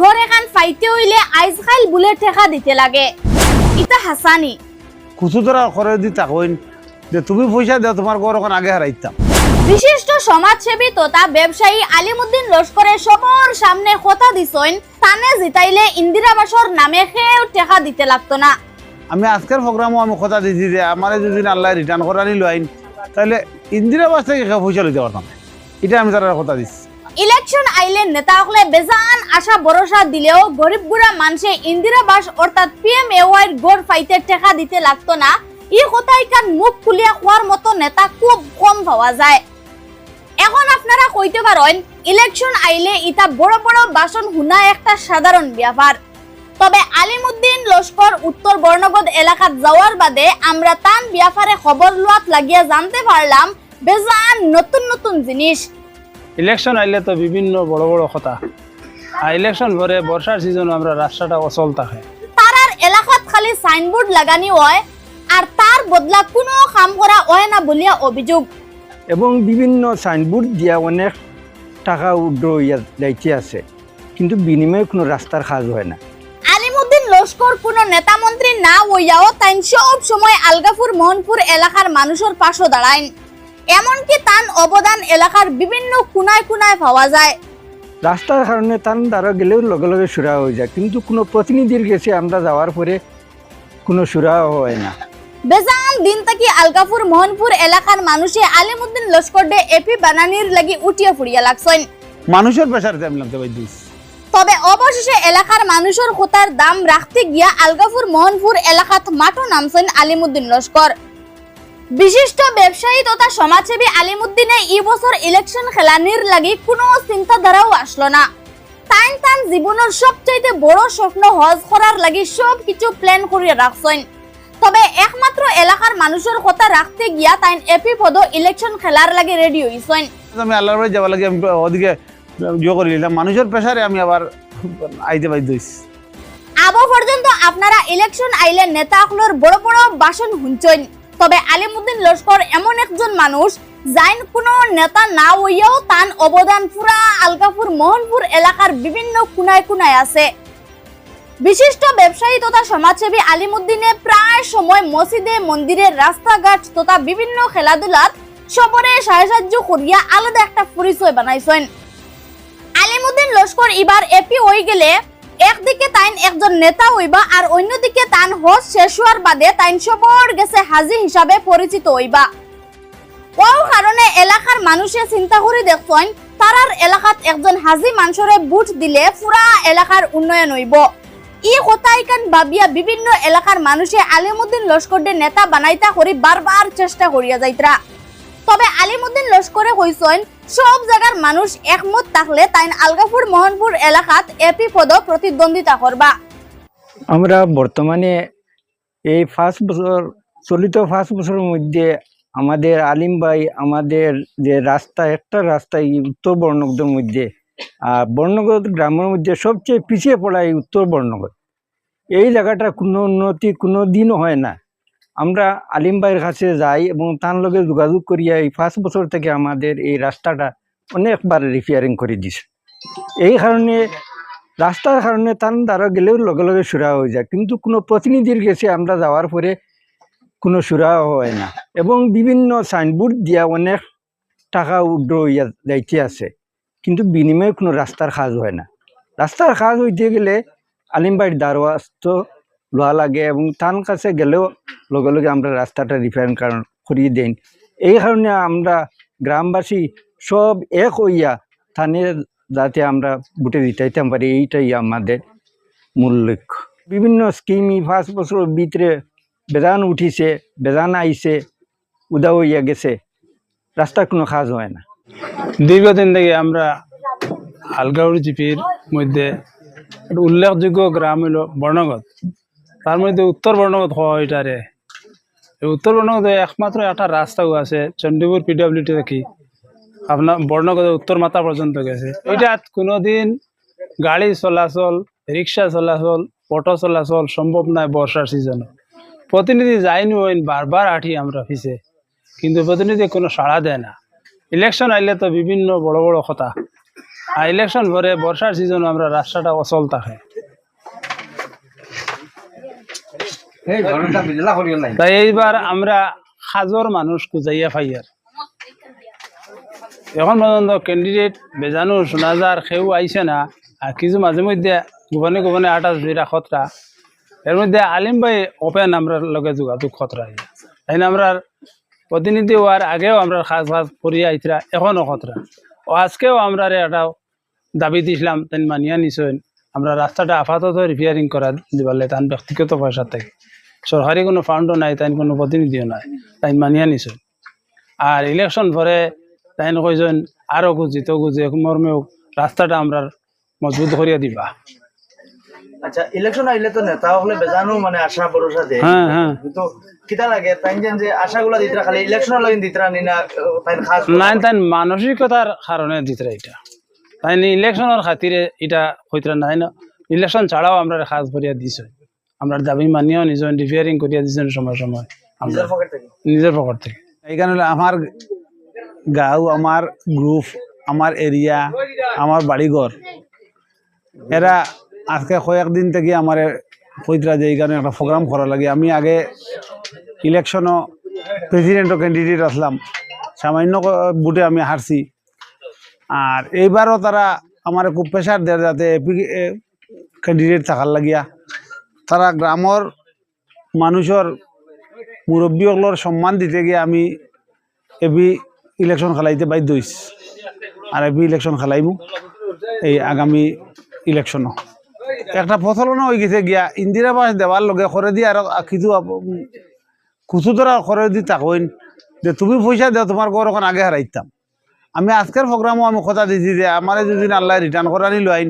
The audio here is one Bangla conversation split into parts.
ঘর এখান ফাইতে হইলে আইজকাল বুলে ঠেকা দিতে লাগে। ইতা হাসানি কুচু তোরা করে দি তাকইন। যে তুমি পয়সা দাও তোমার ঘর এখন আগে হারাইতাম বিশিষ্ট সমাজসেবী তথা ব্যবসায়ী আলিমুদ্দিন লস্করের সবর সামনে কথা দিছইন তানে জিতাইলে ইন্দিরাবাসর নামে সেও টেকা দিতে লাগতো না। আমি আজকের প্রোগ্রামও আমি কথা দিছি যে আমার যদি আল্লাহ রিটার্ন করা নিল আইন তাহলে ইন্দিরা বাস থেকে পয়সা লইতে পারতাম এটা আমি তারা কথা দিচ্ছি ইলেকশন আইলে নেতা হকলে বেজান আশা ভরসা দিলেও গরিব গুড়া মানুষে ইন্দিরাবাস অর্থাৎ পিএম এওয়াইর গড় ফাইতে টেকা দিতে লাগতো না। ই কথাই কান মুখ খুলিয়া খোয়ার মতো নেতা খুব কম পাওয়া যায়। এখন আপনারা কইতে পারেন, ইলেকশন আইলে ইটা বড় বড় বাসন হুনা একটা সাধারণ ব্যাপার তবে আলিমুদ্দিন লস্কর উত্তর বর্ণগদ এলাকাত যাওয়ার বাদে আমরা তান ব্যাপারে খবর লোয়াত লাগিয়া জানতে পারলাম, বেজান নতুন নতুন জিনিস। ইলেকশন আইলে তো বিভিন্ন বড় বড় কথা। আর ইলেকশন পরে বর্ষার সিজন আমরা রাস্তাটা অচল থাকে। তারার এলাকাত খালি সাইনবোর্ড লাগানি হয় আর তার বদলা কোনো কাম করা হয় না বলিয়া অভিযোগ। এবং বিভিন্ন সাইনবোর্ড দিয়া অনেক টাকা উড্র হইয়া যাইতে আছে কিন্তু বিনিময়ে কোনো রাস্তার কাজ হয় না। আলিমুদ্দিন লস্কর কোন নেতা মন্ত্রী না হইয়াও তাই সব সময় আলগাপুর মোহনপুর এলাকার মানুষের পাশে দাঁড়ায় এমনকি তান অবদান এলাকার বিভিন্ন কুনায় কুনায় পাওয়া যায়। রাস্তার কারণে তান দ্বারা গেলেও লগে লগে সুরা হয়ে যায় কিন্তু কোনো প্রতিনিধির কাছে আমরা যাওয়ার পরে কোনো সুরা হয় না। বেজান দিন থাকি আলগাপুর মোহনপুর এলাকার মানুষে আলিমুদ্দিন লস্কর ডে এপি বানানির লাগি উঠিয়া ফুরিয়া লাগছেন। মানুষের পেশার আমি লাগতে পারি দিচ্ছি তবে অবশেষে এলাকার মানুষের কোতার দাম রাখতে গিয়া আলগাপুর মোহনপুর এলাকাত মাঠও নামছেন আলিমুদ্দিন লস্কর। বিশিষ্ট ব্যবসায়ী তথা সমাজসেবী আলিমুদ্দিনে এই বছর ইলেকশন খেলানির লাগি কোনো চিন্তাধারাও আসলো না। তাইন তান জীবনের সবচাইতে বড় স্বপ্ন হজ করার লাগি সব কিছু প্ল্যান করিয়া রাখছেন তবে একমাত্র এলাকার মানুষের কথা রাখতে গিয়া তাইন এপি পদ ইলেকশন খেলার লাগি রেডি হইছেন আমি আল্লাহর বাড়ি যাওয়ার লাগে আমি ওদিকে ইয়ে করে নিলাম মানুষের পেশারে আমি আবার আইতে পারি দিচ্ছি আবো পর্যন্ত আপনারা ইলেকশন আইলে নেতাগুলোর বড় বড় ভাষণ শুনছেন তবে আলিমুদ্দিন লস্কর এমন একজন মানুষ, যাইন কোনো নেতা না হইয়াও তান অবদান পুরা আলগাপুর মোহনপুর এলাকার বিভিন্ন কুনায় কুনায় আছে। বিশিষ্ট ব্যবসায়ী তথা সমাজসেবী আলিমুদ্দিনে প্রায় সময় মসজিদে, মন্দিরে, রাস্তাঘাট তথা বিভিন্ন খেলাধুলাত সবরে সাহায্য করিয়া আলাদা একটা পরিচয় বানাইছেন। আলিমুদ্দিন লস্কর এবার এপি হয়ে গেলে একদিকে তাইন একজন নেতা হইবা আর অন্যদিকে তান হোস শেষ বাদে তাইন সবর গেছে হাজি হিসাবে পরিচিত হইবা। ও কারণে এলাকার মানুষে চিন্তা করে দেখছেন তারার এলাকাত একজন হাজি মানুষরে বুট দিলে পুরা এলাকার উন্নয়ন হইব। ই কথাই কান ভাবিয়া বিভিন্ন এলাকার মানুষে আলিমুদ্দিন লস্করদের নেতা বানাইতা করি বারবার চেষ্টা করিয়া যাইতরা তবে আলিমুদ্দিন লস্করে কইছেন সব জায়গার মানুষ একমত থাকলে তাই আলগাপুর মোহনপুর এলাকাত এপি পদ প্রতিদ্বন্দ্বিতা করবা। আমরা বর্তমানে এই ফার্স্ট বছর, চলিত ফার্স্ট বছরের মধ্যে আমাদের আলিম ভাই আমাদের যে রাস্তা, একটা রাস্তা এই উত্তর বর্ণগদের মধ্যে, আর বর্ণগদ গ্রামের মধ্যে সবচেয়ে পিছিয়ে পড়া এই উত্তর বর্ণগদ। এই জায়গাটা কোনো উন্নতি কোনো দিনও হয় না। আমরা আলিম ভাইয়ের কাছে যাই এবং তার লগে যোগাযোগ করিয়া এই পাঁচ বছর থেকে আমাদের এই রাস্তাটা অনেকবার রিপেয়ারিং করে দিছে। এই কারণে, রাস্তার কারণে তার দ্বারা গেলেও লগে লগে সুরা হয়ে যায়। কিন্তু কোনো প্রতিনিধির কাছে আমরা যাওয়ার পরে কোনো সুরা হয় না। এবং বিভিন্ন সাইনবোর্ড দিয়া অনেক টাকা উড্র হইয়া যাইতে আছে। কিন্তু বিনিময়ে কোনো রাস্তার কাজ হয় না। রাস্তার কাজ হইতে গেলে আলিমবাড়ির দ্বারস্থ লোয়া লাগে এবং তার কাছে গেলেও লগে লগে আমরা রাস্তাটা রিপেয়ারিং কারণ করিয়ে দেন এই কারণে আমরা গ্রামবাসী সব এক হইয়া থানে যাতে আমরা বুটে দিতে পারি, এইটাই আমাদের মূল লক্ষ্য। বিভিন্ন স্কিম এই পাঁচ বছর ভিতরে বেদান উঠিছে বেদান আইছে উদা হইয়া গেছে। রাস্তার কোনো কাজ হয় না। দীর্ঘদিন থেকে আমরা আলগাউড়ি জিপির মধ্যে উল্লেখযোগ্য গ্রাম হইল বর্ণগত তার মধ্যে উত্তর বর্ণগত হওয়া এটারে উত্তর বর্ণগতে একমাত্র একটা রাস্তাও আছে চণ্ডীপুর পিডব্লিউটি থেকে আপনার বর্ণগত উত্তর মাথা পর্যন্ত গেছে এটা কোনোদিন গাড়ি চলাচল রিক্সা চলাচল, অটো চলাচল সম্ভব নয় বর্ষার সিজনে প্রতিনিধি যায়নি ওই বারবার আঠি আমরা পিছে কিন্তু প্রতিনিধি কোনো সাড়া দেয় না। ইলেকশন আইলে তো বিভিন্ন বড় বড় কথা। আর ইলেকশন পরে বর্ষার সিজন আমরা রাস্তাটা অচল থাকে। তাই এইবার আমরা হাজর মানুষ খুঁজাইয়া ফাইয়ার এখন পর্যন্ত ক্যান্ডিডেট বেজানো শোনা যার সেও আইছে না, আর কিছু মাঝে মধ্যে গোপনে গোপনে আঠাশ বিরা খতরা। এর মধ্যে আলিম ভাই ওপেন আমরা লগে যোগাযোগ খতরা তাই আমরা প্রতিনিধি হওয়ার আগেও আমরা খাস খাস করিয়া আইতরা এখনও খতরা। ও আজকেও আমরা একটা দাবি দিছিলাম তাই মানিয়া নিছেন। আমরা রাস্তাটা আপাতত রিপেয়ারিং করা দিবালে তান ব্যক্তিগত পয়সা থেকে। সরকারি কোনো ফান্ডও নাই তাই কোনো প্রতিনিধিও নাই তাই মানিয়া নিছেন আর ইলেকশন পরে তাই কইছেন আরও গুজি তো গুজি মর্মেও রাস্তাটা আমরা মজবুত করিয়া দিবা। আচ্ছা ইলেকশন আইলে তো নেতা হলে বেজানো মানে আশা ভরসা দেয় হ্যাঁ হ্যাঁ। কিন্তু কিতা লাগে? তাই যেন যে আশাগুলা দিতরা খালি ইলেকশন লাগি দিতরা নি না তাই খাস নাই তাই মানসিকতার কারণে দিতরা এটা। তাই ইলেকশনের খাতিরে এটা হইতরা নাই না। ইলেকশন ছাড়াও আমরা খাস করিয়া দিছে। আমরা দাবি মানিও নিজ রিপেয়ারিং করিয়া দিছেন সময় সময়। আমরা নিজের পকেট থেকে? নিজের এইখানে হলো আমার গাঁও আমার গ্রুপ আমার এরিয়া আমার বাড়িঘর। এরা আজকে কয়েকদিন থেকে আমার কইতরা যে এইখানে একটা প্রোগ্রাম করা লাগে। আমি আগে ইলেকশনও প্রেসিডেন্টও ক্যান্ডিডেট আসলাম। সামান্য বুটে আমি হারছি। আর এইবারও তারা আমার খুব প্রেশার দেয় যাতে এপি ক্যান্ডিডেট থাকার লাগিয়া। তারা গ্রামর মানুষের মুরব্বীসকলের সম্মান দিতে গিয়ে আমি এবি ইলেকশন খেলাইতে বাধ্য হইছি আর এবি ইলেকশন খেলাইমু এই আগামী ইলেকশনও একটা প্রচলনা হয়ে গেছে গিয়া। ইন্দিরা আবাস দেওয়ার লগে করে দিয়ে আর কিছু কুচু ধরা করে দি তাকইন যে তুমি পয়সা দেও তোমার ঘর ওখানে আগে হারাইতাম আমি আজকের প্রোগ্রামও আমি কথা দিছি যে আমার যদি আল্লাহ রিটার্ন করা নিল আইন,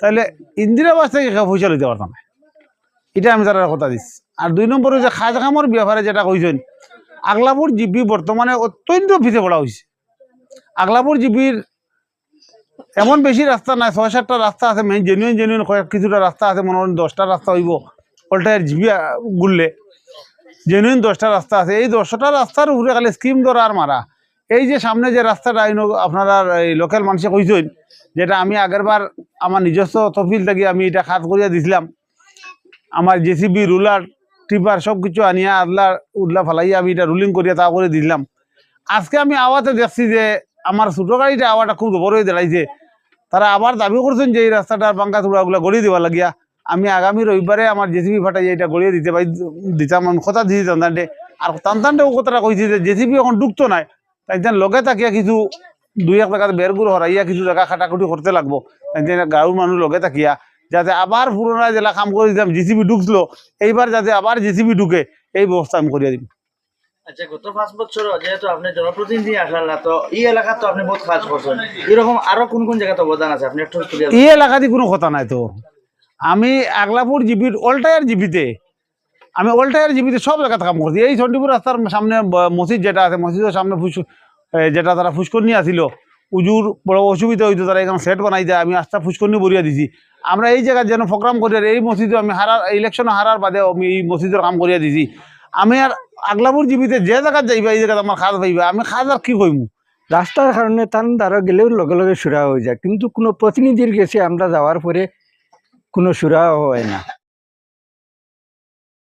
তাহলে ইন্দিরা আবাস থেকে পয়সা লইতে পারতাম না। এটা আমি তারা কথা দিচ্ছি আর দুই নম্বরে যে খাজ খামর ব্যাপারে যেটা কইছেন আগলাপুর জিপি বর্তমানে অত্যন্ত পিছিয়ে পড়া হয়েছে আগলাপুর জিপির এমন বেশি রাস্তা নাই, ছয় সাতটা রাস্তা আছে মেন জেনুইন জেনুইন কিছুটা রাস্তা আছে, মনে হয় দশটা রাস্তা হইব অল্টায়ের জিপি গুললে। জেনুইন দশটা রাস্তা আছে। এই দশটা রাস্তার উপরে খালি স্কিম ধরা আর মারা। এই যে সামনে যে রাস্তাটা আইন আপনারা এই লোকাল মানুষে কইছেন, যেটা আমি আগেরবার আমার নিজস্ব তফিল থেকে আমি এটা খাত করিয়া দিছিলাম আমার জেসিবি রুলার টিপার সব কিছু আনিয়া আদলা উদলা ফালাইয়া আমি এটা রুলিং করিয়া তা করে দিলাম। আজকে আমি আওয়াতে দেখছি যে আমার ছোটো গাড়িটা আওয়াটা খুব বড় হয়ে দাঁড়াইছে। তারা আবার দাবি করছেন যে এই রাস্তাটার বাঙ্কা চূড়াগুলো গড়িয়ে দেওয়া লাগিয়া। আমি আগামী রবিবারে আমার জেসিবি ফাটাই এটা গড়িয়ে দিতে পারি দিতাম আমি কথা দিয়েছি তান্তানটে। আর তান্তানটে ও কথাটা কইছে যে জেসিবি এখন ডুবতো নাই। তাই লগে থাকিয়া কিছু দুই এক টাকা বেরগুলো হরাইয়া কিছু জায়গা খাটাখুটি করতে লাগবো। তাই গাঁৱৰ মানুহ লগে থাকিয়া যাতে আবার পুরোনো জেলা কাম করে দিতাম জিসিবি ঢুকলো এইবার যাতে আবার জিসিবি ঢুকে এই ব্যবস্থা আমি করিয়া দিম। আচ্ছা গত পাঁচ বছর যেহেতু আপনি জনপ্রতিনিধি আসলেন না তো এই এলাকা তো আপনি বহুত কাজ করছেন। এরকম আরও কোন কোন জায়গাতে অবদান আছে? আপনি একটু এই এলাকাতে কোনো কথা নাই তো। আমি আগলাপুর জিপির অল্টায়ার জিপিতে আমি অল্টায়ার জিপিতে সব জায়গাতে কাম করছি। এই চণ্ডীপুর রাস্তার সামনে মসজিদ যেটা আছে মসজিদের সামনে ফুস যেটা তারা ফুসকর্নি আসিল উজুর বড় অসুবিধা হইতো, তারা এখানে সেট বানাই দেয়, আমি আস্তা ফুসকর্নি বরিয়া দিছি। আমরা এই জায়গায় যেন প্রোগ্রাম করি এই মসজিদে আমি হারার ইলেকশন হারার বাদে আমি এই মসজিদের কাম করিয়া দিছি। আমি আর আগলাপুর জিপিতে যে জায়গায় যাইবা, এই জায়গাতে আমার খাজ পাইবা, আমি খাজ আর কি কইমু? রাস্তার কারণে তান দ্বারা গেলেও লগে লগে সুরা হয়ে যায়, কিন্তু কোনো প্রতিনিধির কাছে আমরা যাওয়ার পরে কোনো সুরা হয় না।